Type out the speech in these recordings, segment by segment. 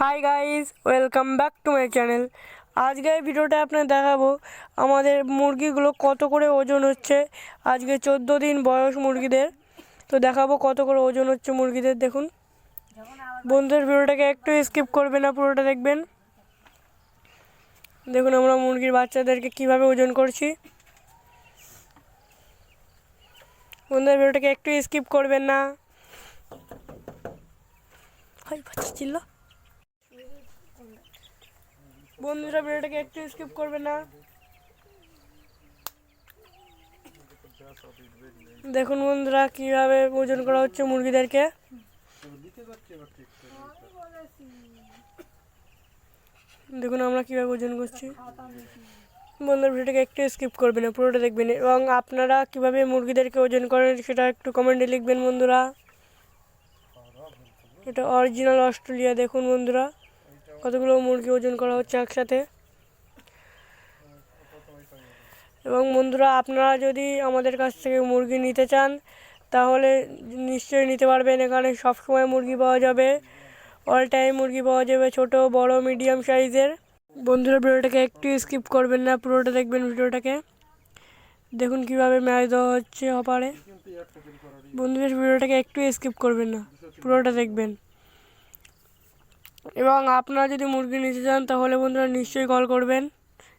Hi guys welcome back to my channel আজকে ভিডিওটা আপনার দেখাবো, আমাদের মুরগিগুলো কত করে ওজন হচ্ছে। আজকে চোদ্দ দিন বয়স মুরগিদের। তো দেখাবো কত করে ওজন হচ্ছে মুরগিদের, দেখুন। বন্ধুদের ভিডিওটাকে একটু স্কিপ করবেন না, পুরোটা দেখবেন। দেখুন আমরা মুরগির বাচ্চাদেরকে কীভাবে ওজন করছি। বন্ধুদের ভিডিওটাকে একটু স্কিপ করবেন না। হয় বাচ্চা ছিল বন্ধুরা ভিডিওটাকে একটু স্কিপ করবে না। দেখুন বন্ধুরা, কীভাবে ওজন করা হচ্ছে মুরগিদেরকে। দেখুন আমরা কীভাবে ওজন করছি। বন্ধুরা ভিডিওটাকে একটু স্কিপ করবেন না পুরোটা দেখবেন। এবং আপনারা কীভাবে মুরগিদেরকে ওজন করেন সেটা একটু কমেন্টে লিখবেন বন্ধুরা। এটা অরিজিনাল অস্ট্রেলিয়া দেখুন বন্ধুরা। কতগুলো মুরগি ওজন করা হচ্ছে একসাথে? এবং বন্ধুরা, আপনারা যদি আমাদের কাছ থেকে মুরগি নিতে চান, তাহলে নিশ্চয়ই নিতে পারবেন। এখানে সবসময় মুরগি পাওয়া যাবে। অল টাইম মুরগি পাওয়া যাবে ছোট, বড় মিডিয়াম সাইজের বন্ধুরা, ভিডিওটাকে একটু স্কিপ করবেন না, পুরোটা দেখবেন ভিডিওটাকে। দেখুন কীভাবে ম্যাচ দেওয়া হচ্ছে অপারে। বন্ধুদের ভিডিওটাকে একটু স্কিপ করবেন না, পুরোটা দেখবেন। এবং আপনারা যদি মুরগি নিতে চান, তাহলে বন্ধুরা নিশ্চয়ই কল করবেন।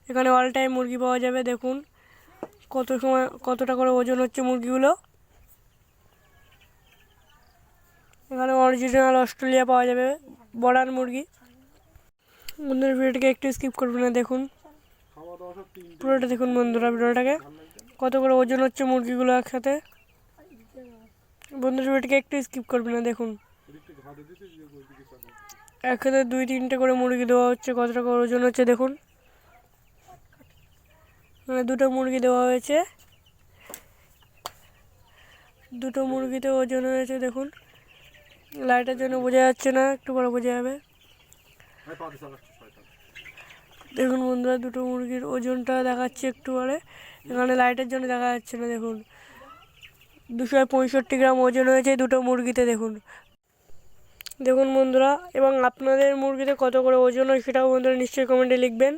এখানে অল টাইম মুরগি পাওয়া যাবে, দেখুন। কত সময়, কতটা করে ওজন হচ্ছে মুরগিগুলো। এখানে অরিজিনাল অস্ট্রেলিয়া পাওয়া যাবে বড়ার মুরগি। বন্ধুরা ভিডিওটাকে একটু স্কিপ করবেন না, দেখুন। পুরোটা দেখুন বন্ধুরা ভিডিওটাকে। কত করে ওজন হচ্ছে মুরগিগুলো একসাথে। বন্ধুরা ভিডিওটাকে একটু স্কিপ করবেন না, দেখুন। একসাথে দুই, তিনটে করে মুরগি দেওয়া হচ্ছে কত টাকা ওজন হচ্ছে দেখুন। মানে দুটো মুরগি দেওয়া হয়েছে। দুটো মুরগিতে ওজন হয়েছে দেখুন। লাইটের জন্য বোঝা যাচ্ছে না, একটু পরে বোঝা যাবে। দেখুন বন্ধুরা, দুটো মুরগির ওজনটা দেখাচ্ছে একটু পরে এখানে লাইটের জন্য দেখা যাচ্ছে না দেখুন। দুশো পঁয়ষট্টি গ্রাম ওজন হয়েছে দুটো মুরগিতে দেখুন। দেখুন বন্ধুরা, এবং আপনাদের মুরগিতে কত করে ওজন হয় সেটাও বন্ধুরা নিশ্চয়ই কমেন্টে লিখবেন।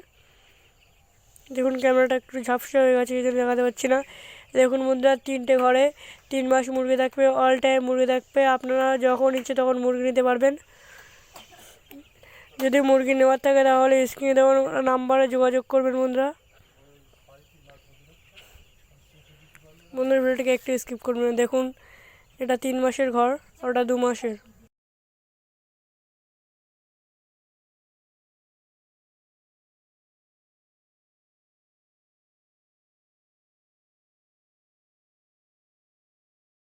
দেখুন ক্যামেরাটা একটু ঝাপসা হয়ে গেছে, এই জন্য দেখাতে পারছি না। দেখুন বন্ধুরা, তিনটে ঘরে তিন মাস মুরগি থাকবে অল টাইম মুরগি থাকবে। আপনারা যখন ইচ্ছে তখন মুরগি নিতে পারবেন। যদি মুরগি নেওয়ার থাকে তাহলে স্ক্রিনে দেওয়ার নাম্বারে যোগাযোগ করবেন বন্ধুরা। বন্ধুরা, ভিডিওটাকে একটু স্কিপ করবেন। দেখুন, এটা তিন মাসের ঘর, ওটা দু মাসের।